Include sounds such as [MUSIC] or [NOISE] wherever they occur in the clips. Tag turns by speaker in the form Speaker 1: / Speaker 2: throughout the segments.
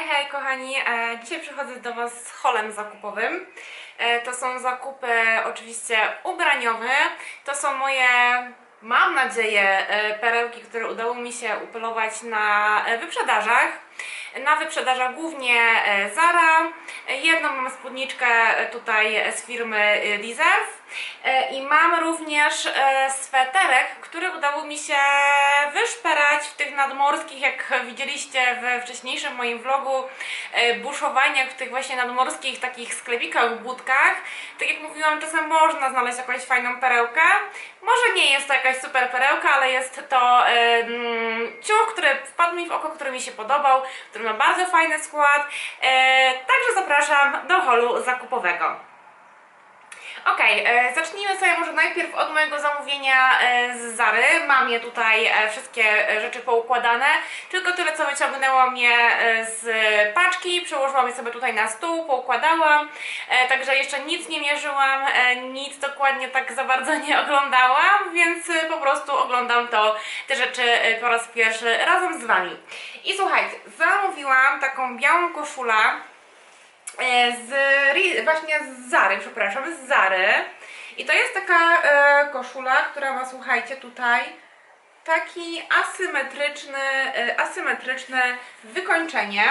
Speaker 1: Hej, hej kochani, e, dzisiaj przychodzę do Was z holem zakupowym. E, to są zakupy oczywiście ubraniowe. To są moje, mam nadzieję, e, perełki, które udało mi się upolować na e, wyprzedażach. Na wyprzedażach głównie e, Zara. E, Jedną mam spódniczkę e, tutaj z firmy e. E, I mam również e, sweterek, który udało mi się wyszperać w tych nadmorskich, jak widzieliście we wcześniejszym moim vlogu, e, buszowaniach w tych właśnie nadmorskich takich sklepikach, budkach. Tak jak mówiłam, czasem można znaleźć jakąś fajną perełkę. Może nie jest to jakaś super perełka, ale jest to e, mm, ciuch, który wpadł mi w oko, który mi się podobał, który ma bardzo fajny skład. E, także zapraszam do holu zakupowego. Okej, e, zacznijmy sobie może najpierw od mojego zamówienia e, z Zary. Mam je tutaj e, wszystkie rzeczy poukładane. Tylko tyle, co wyciągnęłam je z paczki, przełożyłam je sobie tutaj na stół, poukładałam. Także jeszcze nic nie mierzyłam, nic dokładnie tak za bardzo nie oglądałam, więc po prostu oglądam to, te rzeczy po raz pierwszy razem z Wami. I słuchajcie, zamówiłam taką białą koszulę z Ri- właśnie z Zary, przepraszam, z Zary. I to jest taka e, koszula, która ma, słuchajcie, tutaj taki asymetryczny, e, asymetryczne wykończenie.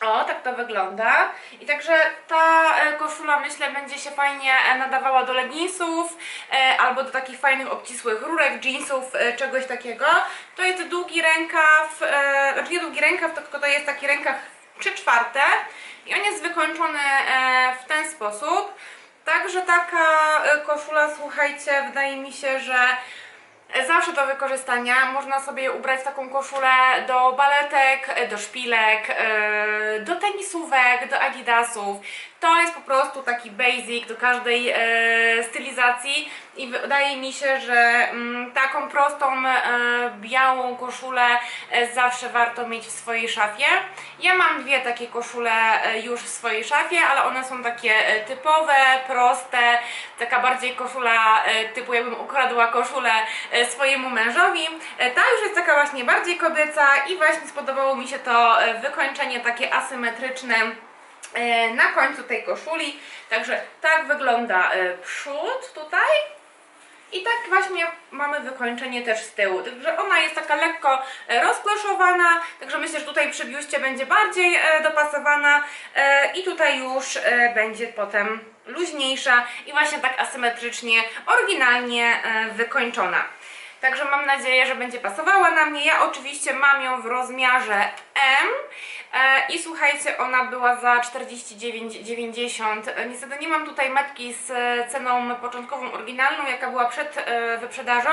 Speaker 1: O, tak to wygląda. I także ta e, koszula myślę będzie się fajnie e, nadawała do leginsów e, albo do takich fajnych obcisłych rurek, jeansów, e, czegoś takiego. To jest długi rękaw, e, znaczy nie długi rękaw, tylko to jest taki rękaw 3 czwarte i on jest wykończony e, w ten sposób. Także taka e, koszula, słuchajcie, wydaje mi się, że Zawsze do wykorzystania. Można sobie ubrać taką koszulę do baletek, do szpilek, e, do tenisówek, do adidasów. To jest po prostu taki basic do każdej e, stylizacji i wydaje mi się, że mm, taką prostą e, białą koszulę e, zawsze warto mieć w swojej szafie. Ja mam dwie takie koszule e, już w swojej szafie, ale one są takie e, typowe, proste, taka bardziej koszula e, typu jakbym ukradła koszulę e, swojemu mężowi. E, Ta już jest taka właśnie bardziej kobieca i właśnie spodobało mi się to e, wykończenie takie asymetryczne na końcu tej koszuli. Także tak wygląda e, przód tutaj. I tak właśnie mamy wykończenie też z tyłu. Także ona jest taka lekko e, rozkloszowana, także myślę, że tutaj przy biuście będzie bardziej e, dopasowana e, i tutaj już e, będzie potem luźniejsza i właśnie tak asymetrycznie, oryginalnie e, wykończona. Także mam nadzieję, że będzie pasowała na mnie. Ja oczywiście mam ją w rozmiarze M e, i słuchajcie, ona była za 49,90. E, Niestety nie mam tutaj metki z e, ceną początkową, oryginalną, jaka była przed e, wyprzedażą,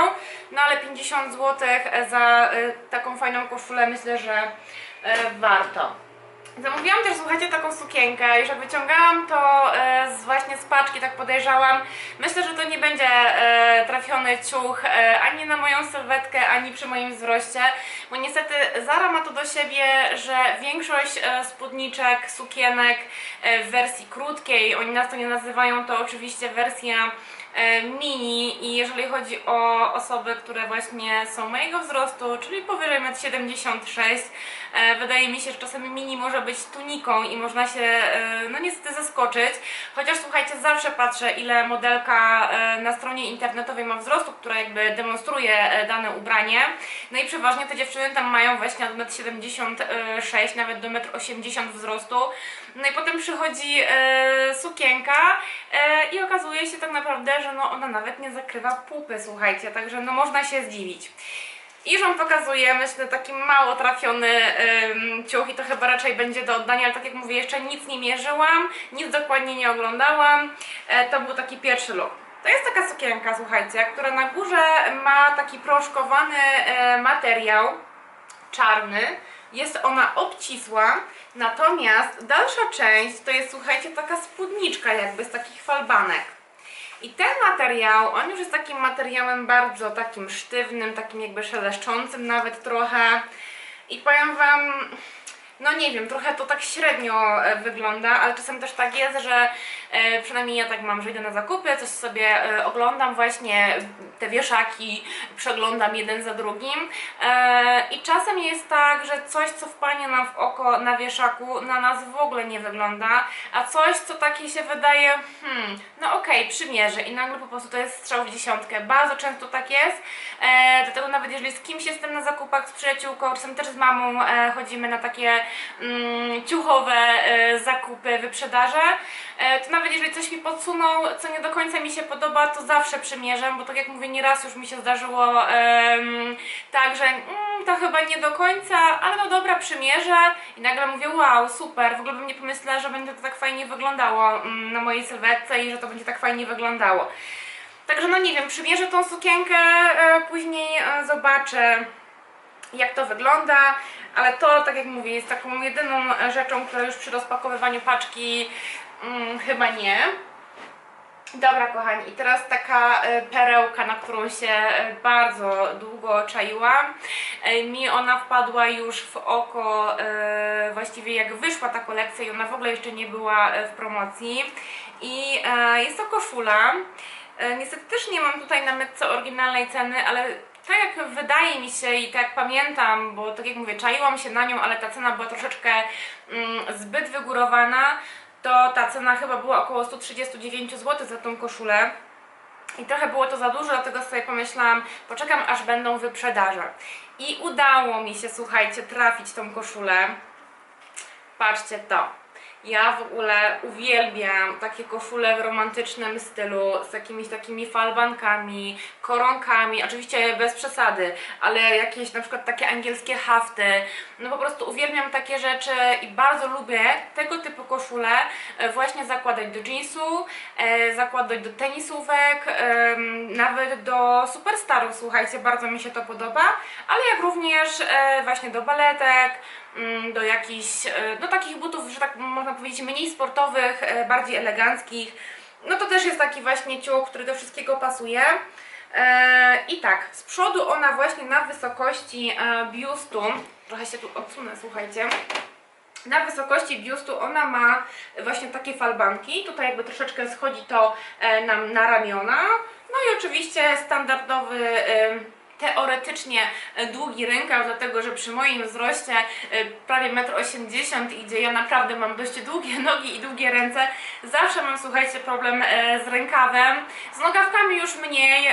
Speaker 1: no ale 50 zł za e, taką fajną koszulę myślę, że e, warto. Zamówiłam też, słuchajcie, taką sukienkę. Już jak wyciągałam to e, z, właśnie z paczki, tak podejrzałam. Myślę, że to nie będzie e, trafiony ciuch e, ani na moją sylwetkę, ani przy moim wzroście, bo niestety Zara ma to do siebie, że większość spódniczek, sukienek w wersji krótkiej, oni nas to nie nazywają, to oczywiście wersja mini i jeżeli chodzi o osoby, które właśnie są mojego wzrostu, czyli powyżej 1,76 m, e, wydaje mi się, że czasami mini może być tuniką i można się e, no niestety zaskoczyć. Chociaż słuchajcie, zawsze patrzę ile modelka e, na stronie internetowej ma wzrostu, która jakby demonstruje e, dane ubranie. No i przeważnie te dziewczyny tam mają właśnie od 1,76 m, nawet do 1,80 m wzrostu. No i potem przychodzi e, sukienka e, i okazuje się tak naprawdę, że no ona nawet nie zakrywa pupy, słuchajcie, także no można się zdziwić. I już Wam pokazuję, myślę, taki mało trafiony ym, ciuch i to chyba raczej będzie do oddania, ale tak jak mówię, jeszcze nic nie mierzyłam, nic dokładnie nie oglądałam. E, to był taki pierwszy look. To jest taka sukienka, słuchajcie, która na górze ma taki proszkowany e, materiał czarny. Jest ona obcisła, natomiast dalsza część to jest, słuchajcie, taka spódniczka jakby z takich falbanek. I ten materiał, on już jest takim materiałem bardzo takim sztywnym, takim jakby szeleszczącym nawet trochę. I powiem Wam, no nie wiem, trochę to tak średnio e, wygląda, ale czasem też tak jest, że e, przynajmniej ja tak mam, że idę na zakupy, coś sobie e, oglądam właśnie te wieszaki, przeglądam jeden za drugim. E, i czasem jest tak, że coś, co wpanie nam w oko na wieszaku, na nas w ogóle nie wygląda, a coś, co takie się wydaje, hmm, no okej, przymierzę. I nagle po prostu to jest strzał w dziesiątkę. Bardzo często tak jest, dlatego nawet jeżeli z kimś jestem na zakupach, z przyjaciółką, czasem też z mamą chodzimy na takie mm, ciuchowe zakupy, wyprzedaże, to jeżeli coś mi podsuną, co nie do końca mi się podoba, to zawsze przymierzam, bo tak jak mówię, nieraz już mi się zdarzyło em, tak, że mm, to chyba nie do końca, ale no dobra, przymierzę i nagle mówię, wow, super, w ogóle bym nie pomyślała, że będzie to tak fajnie wyglądało mm, na mojej sylwetce i że to będzie tak fajnie wyglądało. Także no nie wiem, przymierzę tą sukienkę, e, później e, zobaczę jak to wygląda, ale to, tak jak mówię, jest taką jedyną rzeczą, która już przy rozpakowywaniu paczki mm, chyba nie. Dobra, kochani, i teraz taka e, perełka, na którą się e, bardzo długo czaiłam. E, Mi ona wpadła już w oko właściwie jak wyszła ta kolekcja i ona w ogóle jeszcze nie była w promocji. I jest to koszula. Niestety też nie mam tutaj na metce oryginalnej ceny, ale tak jak wydaje mi się i tak jak pamiętam, bo tak jak mówię, czaiłam się na nią, ale ta cena była troszeczkę mm, zbyt wygórowana, to ta cena chyba była około 139 zł za tą koszulę. I trochę było to za dużo, dlatego sobie pomyślałam, poczekam aż będą wyprzedaże. I udało mi się, słuchajcie, trafić tą koszulę. Patrzcie to. Ja w ogóle uwielbiam takie koszule w romantycznym stylu, z jakimiś takimi falbankami, koronkami, oczywiście bez przesady, ale jakieś na przykład takie angielskie hafty. No po prostu uwielbiam takie rzeczy i bardzo lubię tego typu koszule e, właśnie zakładać do jeansu, e, zakładać do tenisówek, em, nawet do superstarów, słuchajcie, bardzo mi się to podoba, ale jak również e, właśnie do baletek, do jakichś, e, no takich butów, że tak można powiedzieć, mniej sportowych, e, bardziej eleganckich. No to też jest taki właśnie ciuch, który do wszystkiego pasuje. E, I tak, z przodu ona właśnie na wysokości biustu, trochę się tu odsunę, słuchajcie. Na wysokości biustu ona ma właśnie takie falbanki, tutaj jakby troszeczkę schodzi to nam na ramiona. No i oczywiście standardowy, teoretycznie e, długi rękaw, dlatego że przy moim wzroście e, prawie 1,80 m i gdzie ja naprawdę mam dość długie [LAUGHS] nogi i długie ręce, zawsze mam, słuchajcie, problem e, z rękawem. Z nogawkami już mniej,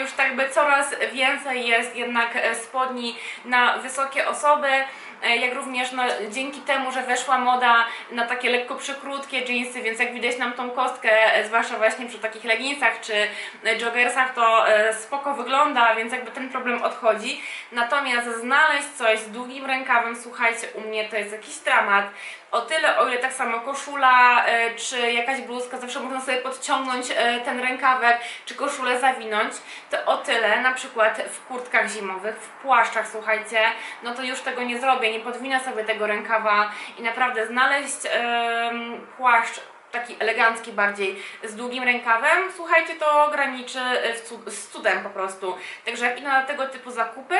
Speaker 1: już tak by coraz więcej jest jednak spodni na wysokie osoby. E, jak również no, dzięki temu, że weszła moda na takie lekko przykrótkie jeansy, więc jak widać nam tą kostkę, e, zwłaszcza właśnie przy takich leginsach czy e, joggersach, to spoko wygląda, więc jakby ten problem odchodzi. Natomiast znaleźć coś z długim rękawem, słuchajcie, u mnie to jest jakiś dramat. O tyle, o ile tak samo koszula e, czy jakaś bluzka, zawsze można sobie podciągnąć e, ten rękawek, czy koszulę zawinąć, to o tyle na przykład w kurtkach zimowych, w płaszczach, słuchajcie, no to już tego nie zrobię, nie podwinę sobie tego rękawa i naprawdę znaleźć em, płaszcz taki elegancki bardziej z długim rękawem, słuchajcie, to graniczy e, z cudem po prostu. Także jak idę na tego typu zakupy,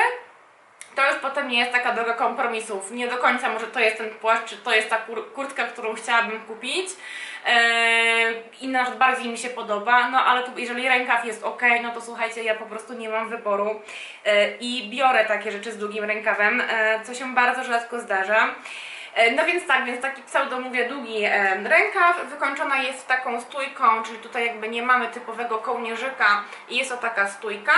Speaker 1: to już potem nie jest taka droga kompromisów. Nie do końca może to jest ten płaszcz, czy to jest ta kur- kurtka, którą chciałabym kupić. Eee, inna rzecz bardziej mi się podoba, no ale tu, jeżeli rękaw jest ok, no to słuchajcie, ja po prostu nie mam wyboru eee, i biorę takie rzeczy z długim rękawem, eee, co się bardzo rzadko zdarza. E, No więc tak, więc taki pseudo mówię długi rękaw, wykończona jest taką stójką, czyli tutaj jakby nie mamy typowego kołnierzyka i jest to taka stójka.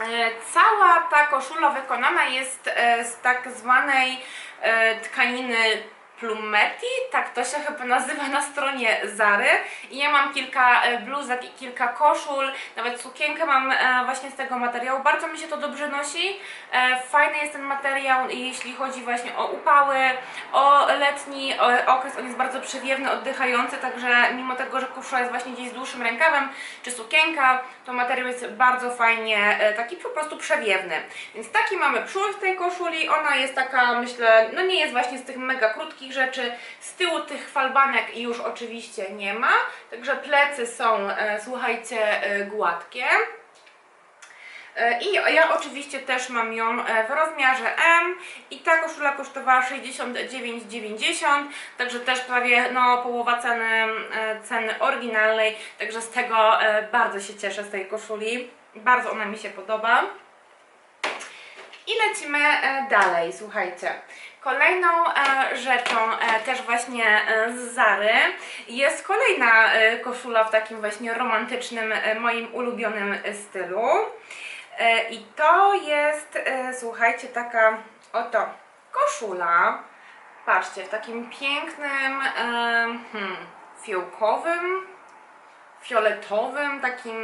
Speaker 1: E, Cała ta koszula wykonana jest e, z tak zwanej e, tkaniny plumeti, tak to się chyba nazywa na stronie Zary. I ja mam kilka e, bluzek i kilka koszul, nawet sukienkę mam e, właśnie z tego materiału. Bardzo mi się to dobrze nosi. E, Fajny jest ten materiał, jeśli chodzi właśnie o upały, o letni okres. On jest bardzo przewiewny, oddychający, także mimo tego, że koszula jest właśnie gdzieś z dłuższym rękawem, czy sukienka, to materiał jest bardzo fajnie, taki po prostu przewiewny. Więc taki mamy przód w tej koszuli, ona jest taka, myślę, no nie jest właśnie z tych mega krótkich rzeczy, z tyłu tych falbanek już oczywiście nie ma, także plecy są, e, słuchajcie, e, gładkie. E, I ja oczywiście też mam ją w rozmiarze M i ta koszula kosztowała 69,90, także też prawie no, połowa ceny, ceny oryginalnej, także z tego bardzo się cieszę z tej koszuli, bardzo ona mi się podoba. I lecimy dalej, słuchajcie. Kolejną e, rzeczą, e, też właśnie e, z Zary, jest kolejna koszula w takim właśnie romantycznym, moim ulubionym stylu. I to jest, słuchajcie, taka oto koszula. Patrzcie, w takim pięknym, hmm, fiołkowym, fioletowym, takim,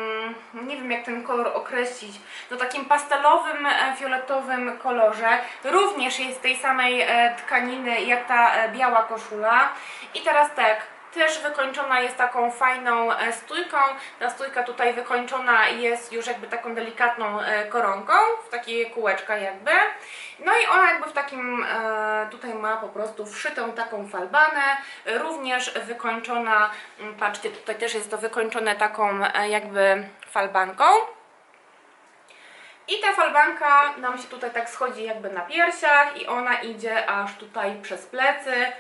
Speaker 1: nie wiem jak ten kolor określić, no takim pastelowym, e, fioletowym kolorze. Również jest tej samej e, tkaniny jak ta e, biała koszula. I teraz tak, też wykończona jest taką fajną e, stójką. Ta stójka tutaj wykończona jest już jakby taką delikatną e, koronką, w takie kółeczka jakby. No i ona jakby w takim, e, tutaj ma po prostu wszytą taką falbanę, również wykończona, m, patrzcie tutaj też jest to wykończone taką jakby falbanką. I ta falbanka nam się tutaj tak schodzi jakby na piersiach i ona idzie aż tutaj przez plecy.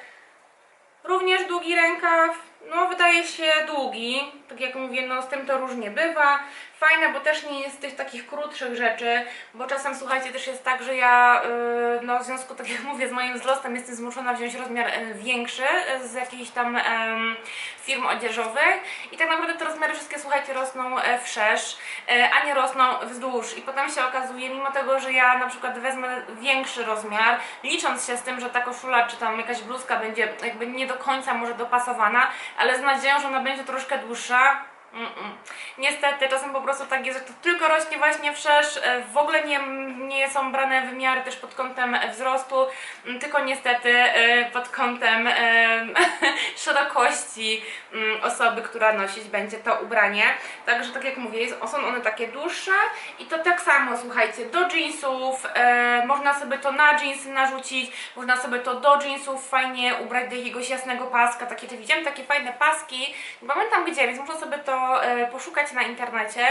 Speaker 1: Również długi rękaw, no wydaje się długi, tak jak mówię, no z tym to różnie bywa. Fajne, bo też nie jest tych takich krótszych rzeczy, bo czasem słuchajcie, też jest tak, że ja yy, no w związku, tak jak mówię, z moim wzrostem jestem zmuszona wziąć rozmiar e, większy e, z jakichś tam em, firm odzieżowych. I tak naprawdę te rozmiary wszystkie, słuchajcie, rosną e, wszerz, e, a nie rosną wzdłuż. I potem się okazuje, mimo tego, że ja na przykład wezmę większy rozmiar, licząc się z tym, że ta koszula czy tam jakaś bluzka będzie jakby nie do końca może dopasowana, ale z nadzieją, że ona będzie troszkę dłuższa, Mm-mm. Niestety, czasem po prostu tak jest, że to tylko rośnie właśnie wszerz, e, w ogóle nie, nie są brane wymiary też pod kątem wzrostu, m, tylko niestety e, pod kątem em, [LAUGHS] szerokości mm, osoby, która nosić będzie to ubranie. Także tak jak mówię, są one takie dłuższe i to tak samo, słuchajcie, do jeansów, e, można sobie to na jeansy narzucić, można sobie to do jeansów fajnie ubrać do jakiegoś jasnego paska, takie to widziałem, takie fajne paski, nie pamiętam gdzie, więc muszę sobie to e, poszukać na internecie.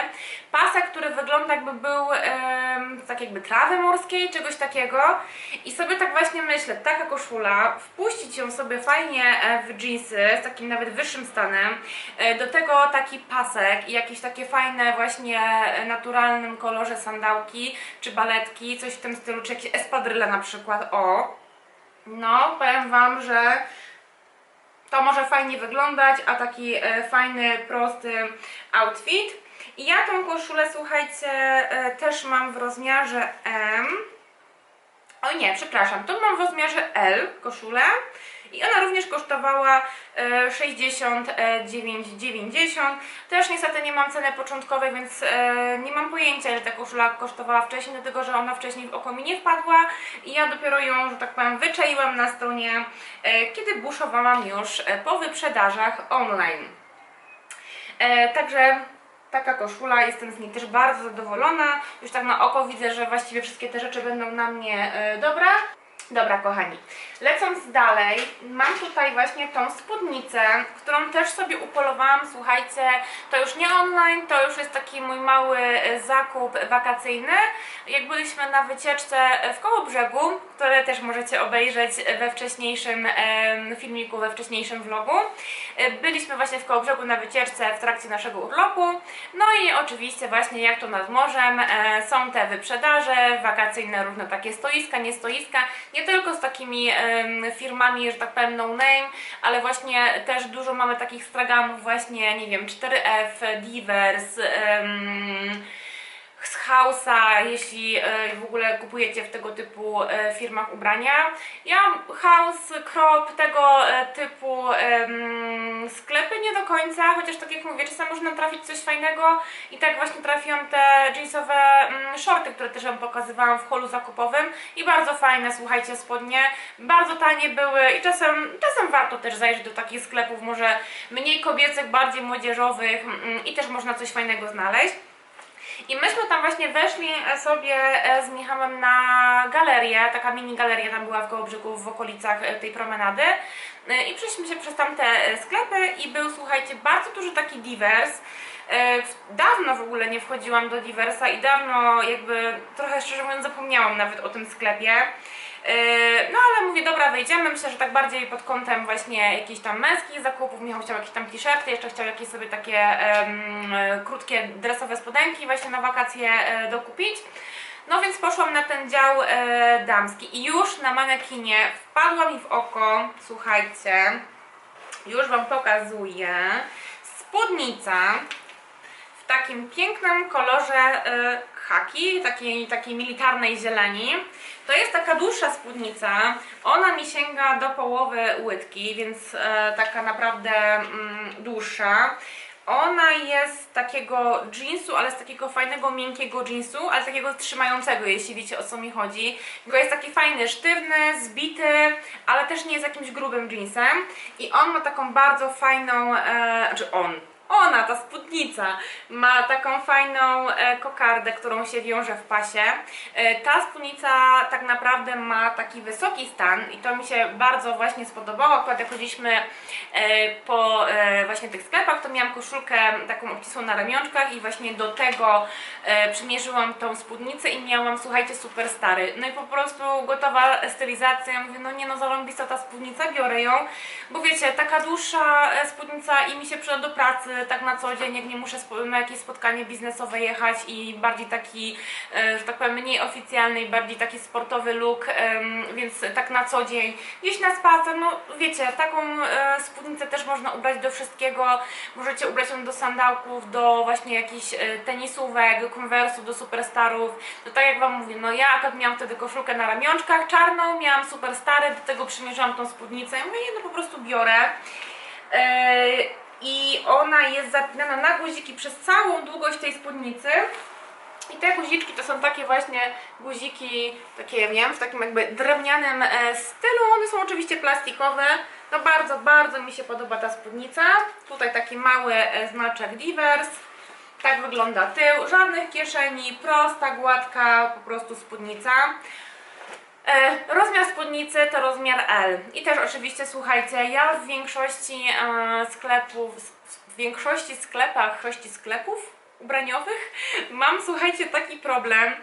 Speaker 1: Pasek, który wygląda jakby był tak jakby trawy morskiej, czegoś takiego i sobie tak właśnie myślę, taka koszula, wpuścić ją sobie fajnie e, w jeansy z takim nawet wyższym stanem, e, do tego taki pasek i jakieś takie fajne właśnie naturalnym kolorze sandałki czy baletki, coś w tym stylu, czy jakieś espadryle na przykład, o. No, powiem Wam, że to może fajnie wyglądać, a taki e, fajny, prosty outfit. I ja tą koszulę, słuchajcie, e, też mam w rozmiarze M. O nie, przepraszam, to mam w rozmiarze L koszulę i ona również kosztowała e, 69,90. Też niestety nie mam ceny początkowej, więc e, nie mam pojęcia ile ta koszula kosztowała wcześniej, dlatego że ona wcześniej w oko mi nie wpadła i ja dopiero ją, że tak powiem, wyczaiłam na stronie, e, kiedy buszowałam już e, po wyprzedażach online. E, także taka koszula, jestem z niej też bardzo zadowolona. Już tak na oko widzę, że właściwie wszystkie te rzeczy będą na mnie e, dobre. Dobra, kochani, lecąc dalej, mam tutaj właśnie tą spódnicę, którą też sobie upolowałam, słuchajcie, to już nie online, to już jest taki mój mały e, zakup wakacyjny. Jak byliśmy na wycieczce w Kołobrzegu, które też możecie obejrzeć we wcześniejszym filmiku, we wcześniejszym vlogu, e, byliśmy właśnie w Kołobrzegu na wycieczce w trakcie naszego urlopu, no i oczywiście właśnie jak to nad morzem, e, są te wyprzedaże, wakacyjne różne takie stoiska, nie stoiska, nie tylko z takimi firmami, że tak powiem no name, ale właśnie też dużo mamy takich straganów właśnie, nie wiem, 4F, Divers, em, z Hausa, jeśli e, w ogóle kupujecie w tego typu e, firmach ubrania. Ja House, Crop, tego e, typu sklepy nie do końca, chociaż tak jak mówię, czasem można trafić coś fajnego i tak właśnie trafiłam te jeansowe mm, shorty, które też Wam pokazywałam w holu zakupowym i bardzo fajne, słuchajcie, spodnie, bardzo tanie były i czasem, czasem warto też zajrzeć do takich sklepów, może mniej kobiecych, bardziej młodzieżowych mm, i też można coś fajnego znaleźć. Właśnie weszli e, sobie e, z Michałem na galerię, taka mini galeria tam była w Kołobrzegu w okolicach e, tej promenady. I przeszliśmy się przez tamte sklepy i był, słuchajcie, bardzo duży taki divers. Dawno w ogóle nie wchodziłam do Diversa i dawno jakby trochę szczerze mówiąc zapomniałam nawet o tym sklepie. E, No ale mówię, dobra, wejdziemy. Myślę, że tak bardziej pod kątem właśnie jakichś tam męskich zakupów. Michał chciał jakieś tam t-shirty, jeszcze chciał jakieś sobie takie e, krótkie dresowe spodenki właśnie na wakacje e, dokupić. No więc poszłam na ten dział e, damski i już na manekinie wpadła mi w oko, słuchajcie, już Wam pokazuję, spódnica takim pięknym kolorze e, khaki, takiej, takiej militarnej zieleni. To jest taka dłuższa spódnica, ona mi sięga do połowy łydki, więc e, taka naprawdę mm, dłuższa. Ona jest takiego jeansu, ale z takiego fajnego, miękkiego jeansu, ale takiego trzymającego, jeśli wiecie o co mi chodzi. Tylko jest taki fajny, sztywny, zbity, ale też nie jest jakimś grubym jeansem. I on ma taką bardzo fajną, e, znaczy on, ona, ta spódnica, ma taką fajną e, kokardę, którą się wiąże w pasie. E, ta spódnica tak naprawdę ma taki wysoki stan i to mi się bardzo właśnie spodobało. Akurat jak chodziliśmy e, po właśnie tych sklepach, to miałam koszulkę taką obcisłą na ramionczkach i właśnie do tego przymierzyłam tą spódnicę i miałam, słuchajcie, super stary. No i po prostu gotowa stylizacja. Ja mówię, no nie no, zarąbista ta spódnica, biorę ją, bo wiecie, taka dłuższa spódnica i mi się przyda do pracy, tak na co dzień, jak nie muszę na jakieś spotkanie biznesowe jechać i bardziej taki, e, że tak powiem, mniej oficjalny i bardziej taki sportowy look, więc tak na co dzień. Gdzieś na spacer, no wiecie, taką e, spódnicę też można ubrać do wszystkiego, możecie ubrać ją do sandałków, do właśnie jakichś e, tenisówek, konwersów, do superstarów, no tak jak Wam mówię, no ja akurat miałam wtedy koszulkę na ramionczkach czarną, miałam superstary, do tego przymierzałam tą spódnicę. I mówię, no po prostu biorę. E, I ona jest zapinana na guziki przez całą długość tej spódnicy. I te guziczki to są takie właśnie guziki, takie wiem, w takim jakby drewnianym e, stylu. One są oczywiście plastikowe. No bardzo, bardzo mi się podoba ta spódnica. Tutaj taki mały e, znaczek Divers. Tak wygląda tył, żadnych kieszeni, prosta, gładka, po prostu spódnica. E, rozmiar spódnicy to rozmiar L. I też oczywiście słuchajcie, ja w większości e, sklepów, w większości sklepach, większości sklepów ubraniowych [LAUGHS] mam słuchajcie taki problem,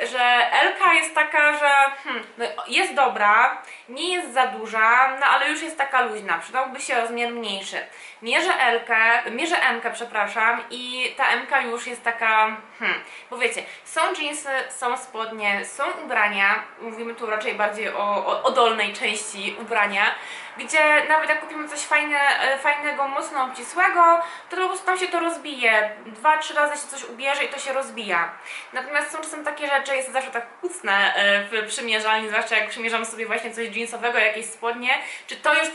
Speaker 1: że Elka jest taka, że hmm, no, jest dobra, nie jest za duża, no ale już jest taka luźna, przydałby się rozmiar mniejszy. Mierzę Elkę, mierzę Mkę, przepraszam i ta Mka już jest taka, hmm, bo wiecie, są jeansy, są spodnie, są ubrania, mówimy tu raczej bardziej o, o, o dolnej części ubrania, gdzie nawet jak kupimy coś fajne, e, fajnego, mocno obcisłego, to po prostu tam się to rozbije. Dwa, trzy razy się coś ubierze i to się rozbija. Natomiast są czasem takie rzeczy, jest zawsze tak kucnę e, w przymierzalni, zwłaszcza jak przymierzam sobie właśnie coś jeansowego, jakieś spodnie, czy to już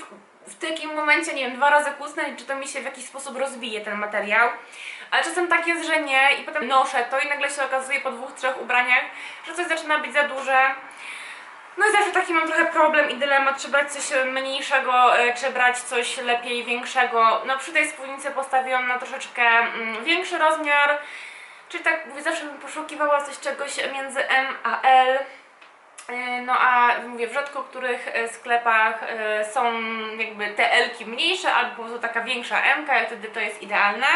Speaker 1: w takim momencie, nie wiem, dwa razy kucnę i czy to mi się w jakiś sposób rozbije ten materiał. Ale czasem tak jest, że nie i potem noszę to i nagle się okazuje po dwóch, trzech ubraniach, że coś zaczyna być za duże. No i zawsze taki mam trochę problem i dylemat, czy brać coś mniejszego, e, czy brać coś lepiej większego. No przy tej spódnicy postawiłam na troszeczkę mm, większy rozmiar, czyli tak mówię, zawsze bym poszukiwała coś czegoś między M a No a mówię, w rzadko których e, sklepach e, są jakby te L-ki mniejsze albo po prostu taka większa M, i wtedy to jest idealne.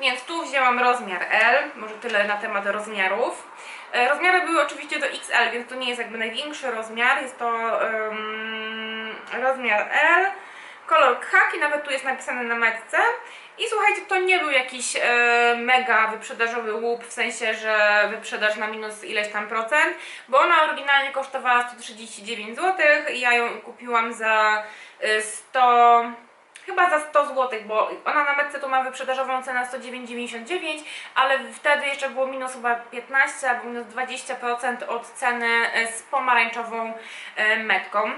Speaker 1: Więc tu wzięłam rozmiar L, może tyle na temat rozmiarów. E, Rozmiary były oczywiście do XL, więc to nie jest jakby największy rozmiar, jest to em, rozmiar L. Kolor khaki, nawet tu jest napisane na metce. I słuchajcie, to nie był jakiś e, mega wyprzedażowy łup, w sensie, że wyprzedaż na minus ileś tam procent, bo ona oryginalnie kosztowała 139 zł i ja ją kupiłam za e, 100... Chyba za 100 zł, bo ona na metce to ma wyprzedażową cenę 109,99, ale wtedy jeszcze było minus chyba 15 albo minus 20% od ceny e, z pomarańczową e, metką.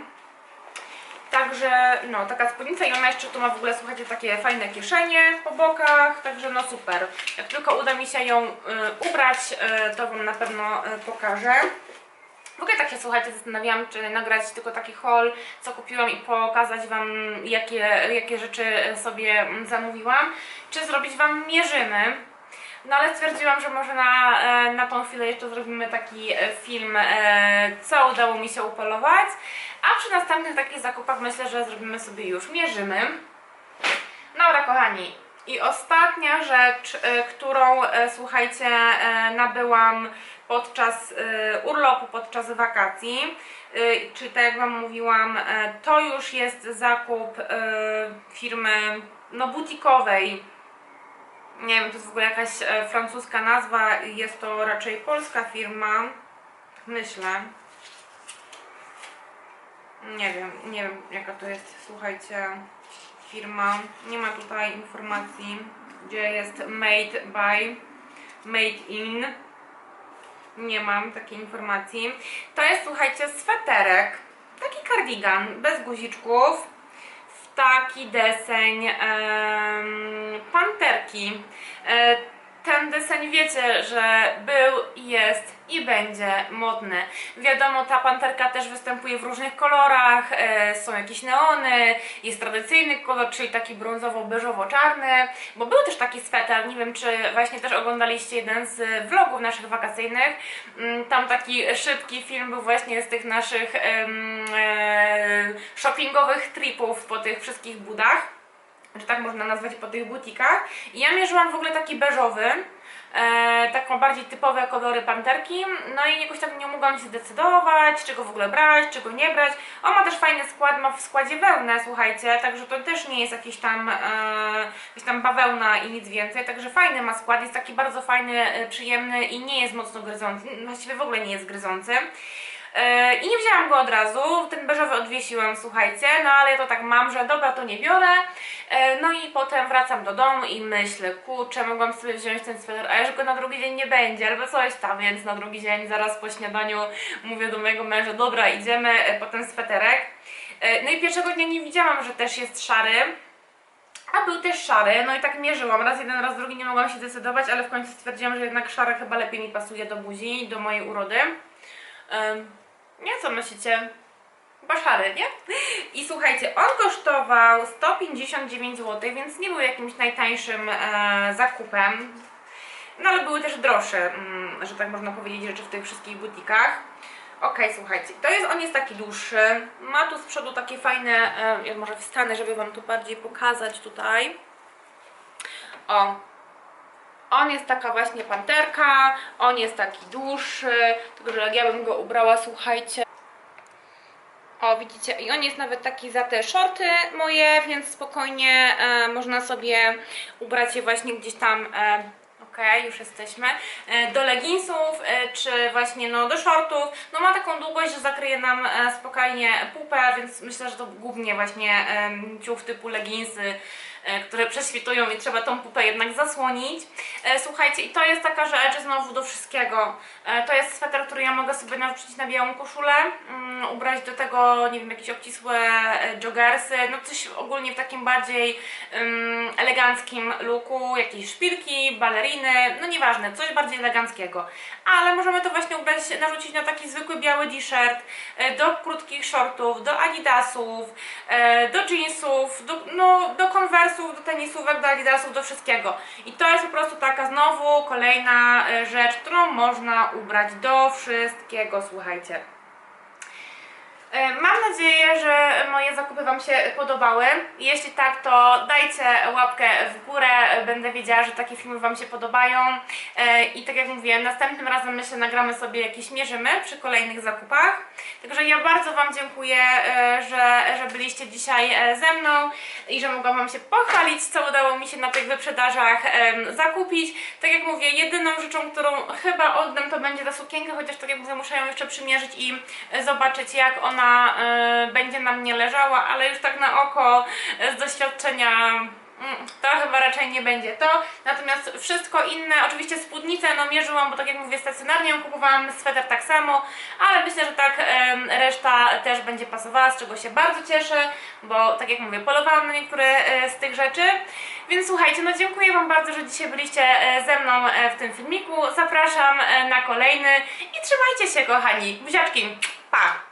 Speaker 1: Także no, taka spódnica i ona jeszcze tu ma w ogóle, słuchajcie, takie fajne kieszenie po bokach, także no super. Jak tylko uda mi się ją y, ubrać, y, to Wam na pewno y, pokażę. W ogóle tak się, słuchajcie, zastanawiałam, czy nagrać tylko taki haul, co kupiłam i pokazać Wam, jakie, jakie rzeczy sobie mm, zamówiłam, czy zrobić Wam mierzymy. No ale stwierdziłam, że może na, e, na tą chwilę jeszcze zrobimy taki e, film, e, co udało mi się upolować. A przy następnych takich zakupach myślę, że zrobimy sobie już mierzymy. Dobra, kochani. I ostatnia rzecz, którą słuchajcie, nabyłam podczas urlopu, podczas wakacji, czyli tak jak Wam mówiłam, to już jest zakup firmy no, butikowej. Nie wiem, to jest w ogóle jakaś e, francuska nazwa, jest to raczej polska firma, myślę. Nie wiem, nie wiem jaka to jest, słuchajcie, firma. Nie ma tutaj informacji, gdzie jest made by, made in. Nie mam takiej informacji. To jest, słuchajcie, sweterek, taki kardigan, bez guziczków, taki deseń panterki. Ten deseń wiecie, że był, jest i będzie modny. Wiadomo, ta panterka też występuje w różnych kolorach, e, są jakieś neony, jest tradycyjny kolor, czyli taki brązowo-beżowo-czarny, bo był też taki sweter, nie wiem czy właśnie też oglądaliście jeden z vlogów naszych wakacyjnych, Mm, tam taki szybki film był właśnie z tych naszych e, shoppingowych tripów po tych wszystkich budach że tak można nazwać po tych butikach. I ja mierzyłam w ogóle taki beżowy, e, taką bardziej typowe kolory panterki, no i jakoś tak nie mogłam się zdecydować, czego w ogóle brać, czego nie brać. On ma też fajny skład, ma w składzie wełnę, słuchajcie, także to też nie jest jakiś tam, e, jakaś tam bawełna i nic więcej, także fajny ma skład, jest taki bardzo fajny, e, przyjemny i nie jest mocno gryzący, właściwie w ogóle nie jest gryzący. E, I nie wzięłam go od razu, ten beżowy odwiesiłam, słuchajcie, no ale ja to tak mam, że dobra, to nie biorę. E, No i potem wracam do domu i myślę, kurczę, mogłam sobie wziąć ten sweter, a już go na drugi dzień nie będzie, albo coś tam, więc na drugi dzień, zaraz po śniadaniu mówię do mojego męża, dobra, idziemy e, po ten sweterek. No i pierwszego dnia nie widziałam, że też jest szary. A był też szary, no i tak mierzyłam, raz jeden, raz drugi nie mogłam się decydować, ale w końcu stwierdziłam, że jednak szary chyba lepiej mi pasuje do buzi do mojej urody. Nie, co myślicie? Chyba szary, nie? I słuchajcie, on kosztował 159 zł, więc nie był jakimś najtańszym e, zakupem. No ale były też droższe, mm, że tak można powiedzieć, rzeczy w tych wszystkich butikach. Okej, słuchajcie, to jest, on jest taki dłuższy, ma tu z przodu takie fajne, e, ja może wstanę, żeby Wam tu bardziej pokazać tutaj. O, on jest taka właśnie panterka, on jest taki dłuższy, tylko że jak ja bym go ubrała, słuchajcie. O, widzicie, i on jest nawet taki za te shorty moje, więc spokojnie e, można sobie ubrać je właśnie gdzieś tam. E, Okej, już jesteśmy. E, do leginsów, e, czy właśnie no, do shortów. No ma taką długość, że zakryje nam e, spokojnie pupę, więc myślę, że to głównie właśnie em, ciuch typu leginsy, e, które prześwitują i trzeba tą pupę jednak zasłonić. E, Słuchajcie, i to jest taka rzecz znowu do wszystkiego. E, To jest sweter, który ja mogę sobie nawrzucić na białą koszulę, mm, ubrać do tego, nie wiem, jakieś obcisłe e, joggersy, no coś ogólnie w takim bardziej ym, eleganckim looku, jakieś szpilki, baleriny, no nieważne, coś bardziej eleganckiego. Ale możemy to właśnie ubrać, narzucić na taki zwykły biały t-shirt, e, do krótkich shortów, do adidasów, e, do jeansów, do, no, do konwersów, do tenisówek, do adidasów, do wszystkiego. I to jest po prostu taka znowu kolejna e, rzecz, którą można ubrać do wszystkiego, słuchajcie. E, Mam nadzieję, że moje zakupy Wam się podobały. Jeśli tak, to dajcie łapkę w górę. Będę wiedziała, że takie filmy Wam się podobają. E, I tak jak mówiłem, następnym razem myślę nagramy sobie jakieś mierzymy przy kolejnych zakupach. Także ja bardzo Wam dziękuję, e, że, że byliście dzisiaj ze mną i że mogłam Wam się pochwalić, co udało mi się na tych wyprzedażach zakupić. Tak jak mówię, jedyną rzeczą, którą chyba oddam, to będzie ta sukienka, chociaż tak jak mówię, muszę ją jeszcze przymierzyć i zobaczyć, jak ona e, będzie na mnie leżała, ale już tak na oko e, z doświadczenia mm, to chyba raczej nie będzie to. Natomiast wszystko inne, oczywiście spódnicę no mierzyłam, bo tak jak mówię stacjonarnie kupowałam, sweter tak samo, ale myślę, że tak reszta też będzie pasowała, z czego się bardzo cieszę, bo tak jak mówię, polowałam na niektóre e, z tych rzeczy. Więc słuchajcie, no dziękuję Wam bardzo, że dzisiaj byliście ze mną w tym filmiku. Zapraszam na kolejny i trzymajcie się kochani. Buziaczki, pa!